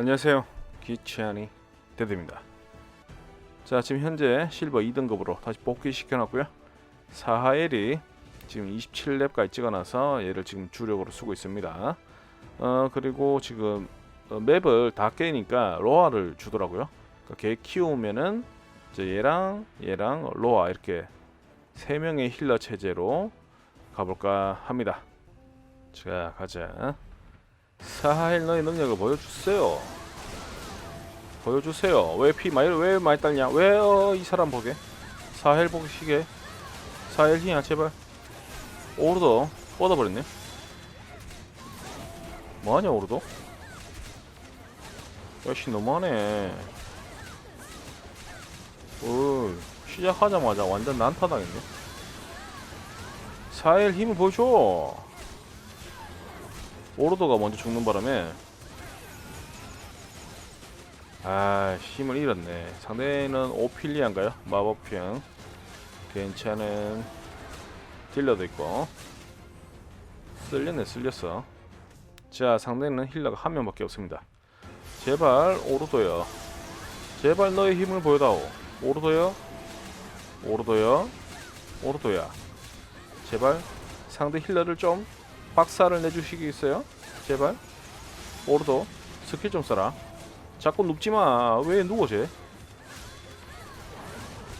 안녕하세요. 기치아니 데드입니다. 자, 지금 현재 실버 2등급으로 다시 복귀 시켜놨고요. 사하엘이 지금 27렙까지 찍어놔서 얘를 지금 주력으로 쓰고 있습니다. 어 그리고 지금 어, 맵을 다 깨니까 로아를 주더라고요. 그러니까 걔 키우면은 얘랑 얘랑 로아 이렇게 세 명의 힐러 체제로 가볼까 합니다. 자, 가자. 사하엘 너의 능력을 보여주세요. 보여주세요. 왜 피 많이 왜 많이 딸냐? 왜 어, 이 사람 보게? 보기 시계. 사헬 희야 제발. 오르도 뻗어버렸네. 뭐하냐 오르도? 야씨 너무하네. 오 시작하자마자 완전 난타당했네. 사헬 힘을 보여줘. 오르도가 먼저 죽는 바람에 아 힘을 잃었네. 상대는 오피리안가요? 마법형. 괜찮은 딜러도 있고. 쓸렸네 쓸렸어. 자 상대는 힐러가 한 명밖에 없습니다. 제발 오르도요. 제발 너의 힘을 보여다오. 오르도요? 오르도요? 오르도야. 제발 상대 힐러를 좀 박살을 내주시겠어요? 제발. 오르도 스킬 좀 써라. 자꾸 눕지마. 왜 누워 쟤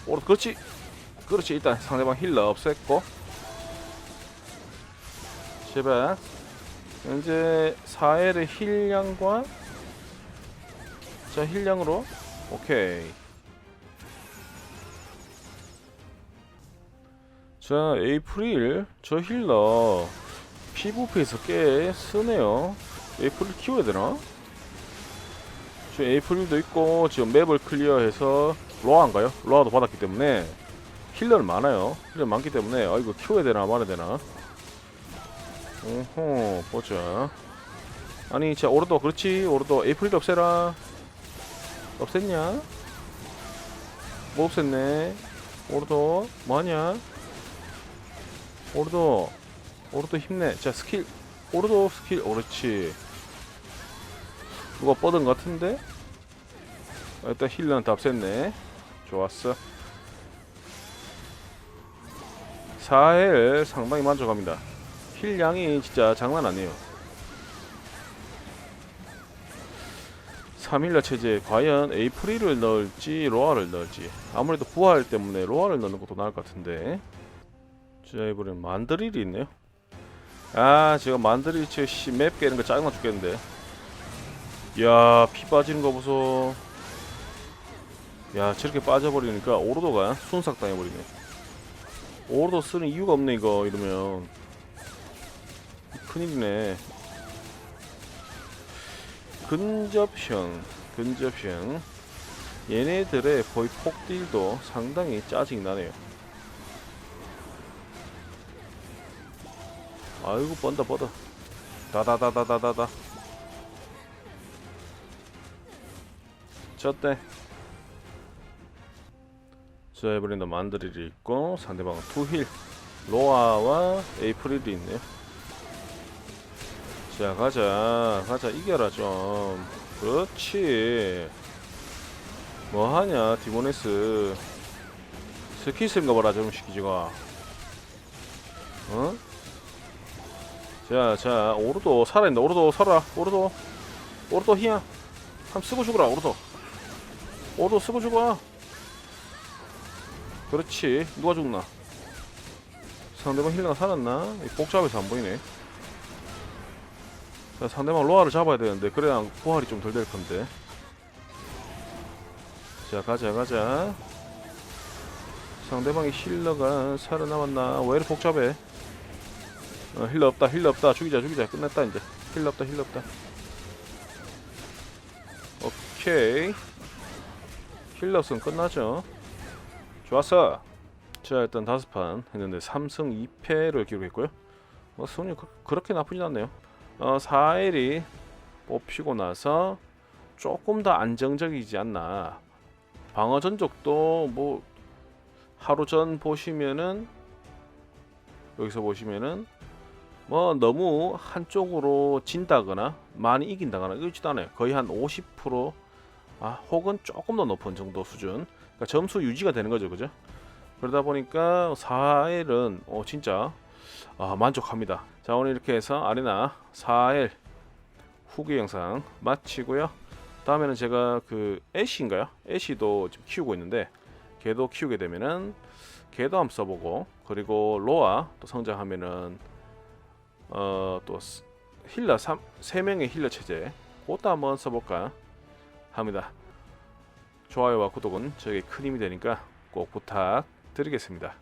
오르도 그렇지. 그렇지. 일단 상대방 힐러 없앴고. 제발. 현재 4L의 힐량과 자 힐량으로. 오케이. 자 에이프릴 저 힐러 PVP에서 꽤 쓰네요. 에이프릴 키워야 되나? 지금 에이프릴도 있고 지금 맵을 클리어해서 로아인가요? 로아도 받았기 때문에 힐러는 많아요. 힐러 많기 때문에 아 이거 키워야 되나 말아야 되나? 오호 보자. 아니 자 오르도 그렇지 오르도 에이프릴 없애라. 없앴냐? 못 없앴네. 오르도 뭐하냐? 오르도 오르도 힘내. 자 스킬 오르도 스킬 옳지. 누가 뻗은 것 같은데? 아, 일단 힐러는 다 없앴네. 좋았어. 4엘 상당히 만족합니다. 힐량이 진짜 장난 아니에요. 3일러 체제에 과연 에이프릴을 넣을지 로아를 넣을지 아무래도 부활 때문에 로아를 넣는 것도 나을 것 같은데 자 이번엔 만드릴이 있네요 아 지금 만드릴 씨맵 깨는 거 짜증나 죽겠는데. 야 피 빠지는 거 보소. 야 저렇게 빠져버리니까 오로도가 순삭 당해버리네. 오로도 쓰는 이유가 없네 이거 이러면. 큰일이네. 근접형 근접형. 얘네들의 거의 폭딜도 상당히 짜증이 나네요 아이고 뻔다 뻔다. 다다다다다다다. 졌대. 자 에브린더 만드릴이 있고 상대방은 투힐. 로아와 에이프릴이 있네요. 자 가자 가자. 이겨라 좀. 그렇지. 뭐하냐 디모네스. 스킬 쓰는 거 봐라 좀 시키지가 어? 자, 자, 오르도 살아있다. 오르도 살아. 오르도. 오르도 희야. 한번 쓰고 죽어라, 오르도. 오르도 쓰고 죽어. 그렇지. 누가 죽나? 상대방 힐러가 살았나? 이 복잡해서 안 보이네. 자, 상대방 로아를 잡아야 되는데, 그래야 부활이 좀 덜 될 건데. 자, 가자, 가자. 상대방의 힐러가 살아남았나? 왜 이렇게 복잡해? 어, 힐러 없다 힐러 없다. 죽이자 죽이자. 끝났다 이제. 힐러 없다 힐러 없다. 오케이. 힐러 없으면 끝나죠. 좋았어. 자 일단 다섯 판 했는데 3승 2패를 기록했고요. 뭐 승률 그, 그렇게 나쁘진 않네요. 어 4일이 뽑히고 나서 조금 더 안정적이지 않나. 방어 전적도 뭐 하루 전 보시면은 여기서 보시면은 뭐 너무 한쪽으로 진다거나 많이 이긴다거나 이러지도 않아요. 거의 한 50% 아, 혹은 조금 더 높은 정도 수준. 그러니까 점수 유지가 되는 거죠, 그죠? 그러다 보니까 4L은 어, 진짜 아, 만족합니다. 자 오늘 이렇게 해서 아레나 4L 후기 영상 마치고요. 다음에는 제가 그 애쉬인가요? 애쉬도 지금 키우고 있는데 걔도 키우게 되면은 걔도 한번 써보고 그리고 로아 또 성장하면은 어 또 힐러 3, 3명의 힐러 체제 그것도 한번 써볼까 합니다. 좋아요와 구독은 저에게 큰 힘이 되니까 꼭 부탁드리겠습니다.